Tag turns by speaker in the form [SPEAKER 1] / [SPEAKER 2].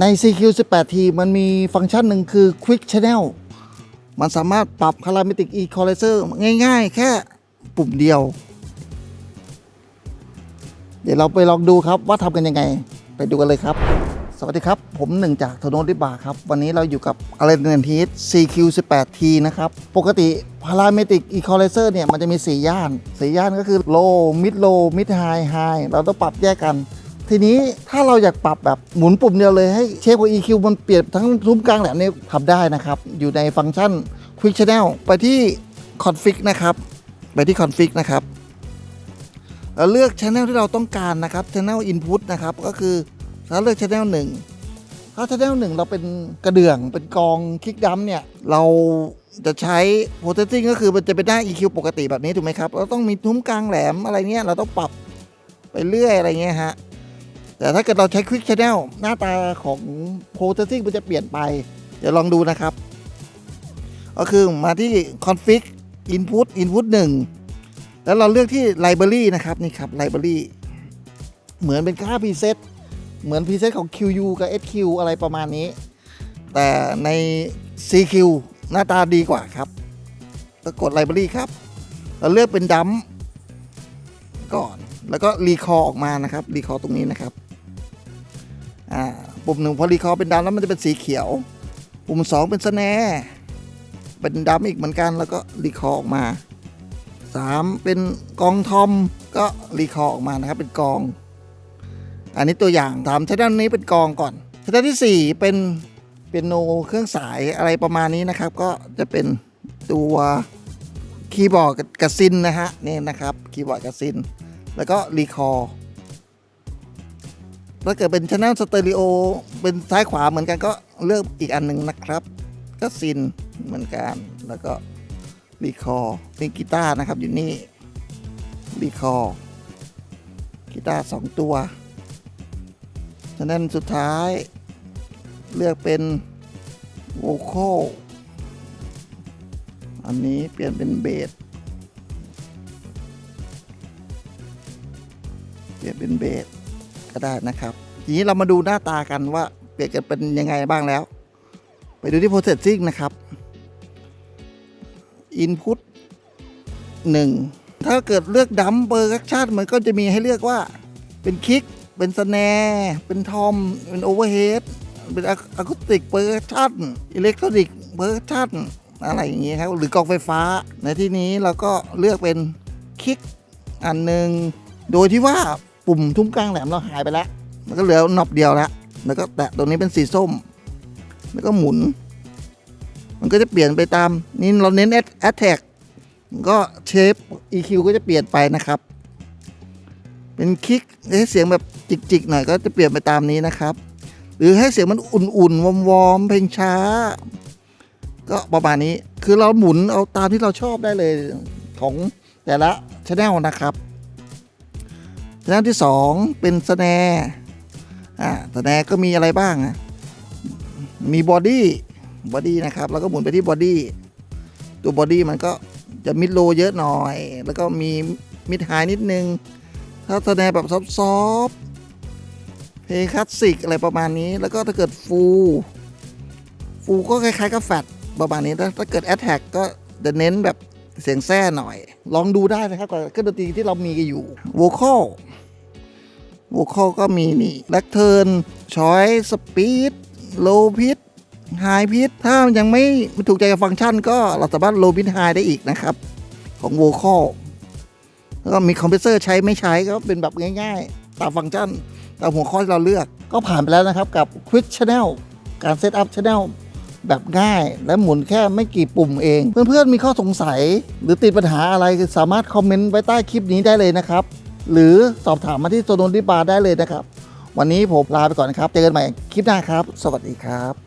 [SPEAKER 1] ใน CQ18T มันมีฟังก์ชันหนึ่งคือ Quick Channel มันสามารถปรับ Parametric Equalizer ง่าย ๆ แค่ปุ่มเดียว เดี๋ยวเราไปลองดูครับว่าทำกันยังไง ไปดูกันเลยครับ สวัสดีครับ ผมหนึ่งจากโทโนดิบาครับ วันนี้เราอยู่กับ a l e n t e s CQ18T นะครับ ปกติ Parametric Equalizer เนี่ยมันจะมี 4 ย่าน 4 ย่านก็คือ Low Mid Low Mid High High เราต้องปรับแยกกัน ทีนี้ถ้าเราอยากปรับแบบหมุนปุ่มเดียวเลยให้เชฟกับ EQ มันเปลี่ยนทั้งซุ้มกลางแหลมเนี่ยทำได้นะครับ อยู่ในฟังก์ชัน Quick Channel ไปที่ Config นะครับ ไปที่ Config นะครับเราเลือก Channel ที่เราต้องการนะครับ Channel Input นะครับ ก็คือเราเลือก Channel 1 ถ้า Channel 1 เราเป็นกระเดื่องเป็นกองคลิกดัมเนี่ย เราจะใช้ Processing ก็คือมันจะเป็นหน้า EQ ปกติแบบนี้ถูกไหมครับ เราต้องมีทุ้มกลางแหลมอะไรเงี้ยเราต้องปรับไปเรื่อยอะไรเงี้ยฮะ แต่ถ้าเกิดเราใช้ Quick Channel หน้าตาของ Processing มันจะเปลี่ยนไป เดี๋ยวลองดูนะครับ ก็คือมาที่ Config Input Input 1 แล้วเราเลือกที่ Library นะครับ นี่ครับ Library เหมือนเป็นค่า preset เหมือน preset ของ QU กับ SQ อะไรประมาณนี้ แต่ใน CQ หน้าตาดีกว่าครับก็กด Library ครับ เราเลือกเป็นดัมก่อน แล้วก็รีคอออกมานะครับ รีคอตรงนี้นะครับ อ่าปุ่มหนึ่งพอรีคอเป็นดัมแล้วมันจะเป็นสีเขียว ปุ่มสองเป็นสแนเป็นดัมอีกเหมือนกันแล้วก็รีคอออกมา 3 เป็นกองทอมก็รีคอร์ออกมานะครับเป็นกอง อันนี้ตัวอย่างถามชด้านนี้เป็นกองก่อนชด้านที่ 4 เป็นเป็นโนเครื่องสายอะไรประมาณนี้นะครับ ก็จะเป็นตัวคีย์บอร์ดกับซินนะฮะนี่นะครับคีย์บอร์ดกับซิน แล้วก็รีคอร์ ถ้าเกิดเป็นช anel สเตอริโอเป็นซ้ายขวาเหมือนกันก็เลือกอีกอันหนึ่งนะครับ ก็ซินเหมือนกัน แล้วก็รีคอร์เป็นกีตาร์นะครับอยู่นี่รีคอร์กีตาร์สองตัวฉะนั้นสุดท้าย เลือกเป็นโวคอลอันนี้เปลี่ยนเป็นเบสเปลี่ยนเป็นเบส ก็ได้นะครับ ทีนี้เรามาดูหน้าตากันว่าเปลี่ยนกันเป็นยังไงบ้างแล้ว ไปดูที่ processing นะครับ Input 1 ถ้าเกิดเลือกดัมเบอร์คัชั่นมันก็จะมีให้เลือกว่าเป็นคิก เป็นสแนร์เป็นทอม เป็นโอเวอร์เฮดเป็นอะคูสติกเบอร์ชั่นอิเล็กทรอนิกเบอร์ชั่นอะไรอย่างเงี้ยครับ หรือกองไฟฟ้า ในที่นี้เราก็เลือกเป็นคิกอันหนึ่งโดยที่ว่า ปุ่มทุ่มกลางแหลมเราหายไปแล้วมันก็เหลือหนอบเดียวแล้วแล้วก็แตะตรงนี้เป็นสีส้ม แล้วก็หมุน มันก็จะเปลี่ยนไปตาม นี่เราเน้น attack ก็เชฟ EQ ก็จะเปลี่ยนไปนะครับ เป็นคลิกให้เสียงแบบจิกๆหน่อยก็จะเปลี่ยนไปตามนี้นะครับ หรือให้เสียงมันอุ่นๆวอมๆเพลงช้า ก็ประมาณนี้คือเราหมุนเอาตามที่เราชอบได้เลยของแต่ละช anel นะครับ ช anel ที่ 2 เป็นสแนร์อ่าสแนร์ก็มีอะไรบ้างอะมีบอดี้บอดี้นะครับ แล้วก็หมุนไปที่บอดี้ตัวบอดี้มันก็จะมิดโลเยอะหน่อย แล้วก็มีมิดไฮนิดนึง ถ้าแสดงแบบซอฟต์เพลงคลาสสิกอะไรประมาณนี้ แล้วก็ถ้าเกิดฟูฟูก็คล้ายๆกับแฟตประมาณนี้ถ้าเกิดแอ t แทกก็จะเน้นแบบ เสียงแซ่หน่อย ลองดูได้นะครับกับเครื่องดนตรีที่เรามีกันอยู่โวคอลโวคอลก็มีนี่แลกเทิร์นชอยสปีดโลพิทไฮพิทถ้ายังไม่ถูกใจกับฟังก์ชัน ก็เราสามารถโลพิทไฮได้อีกนะครับ ของโวคอลแล้วก็มีคอมเพรสเซอร์ใช้ไม่ใช้ก็เป็นแบบง่ายๆ ตามฟังก์ชันตามหัวข้อที่เราเลือกก็ผ่านไปแล้วนะครับกับ Quick Channel การเซตอัพ Channel แบบง่าย และหมุนแค่ไม่กี่ปุ่มเอง เพื่อนๆมีข้อสงสัย หรือติดปัญหาอะไรสามารถคอมเมนต์ไว้ใต้คลิปนี้ได้เลยนะครับ หรือสอบถามมาที่โซนนดิบาร์ได้เลยนะครับ วันนี้ผมลาไปก่อนนะครับ เจอกันใหม่คลิปหน้าครับ สวัสดีครับ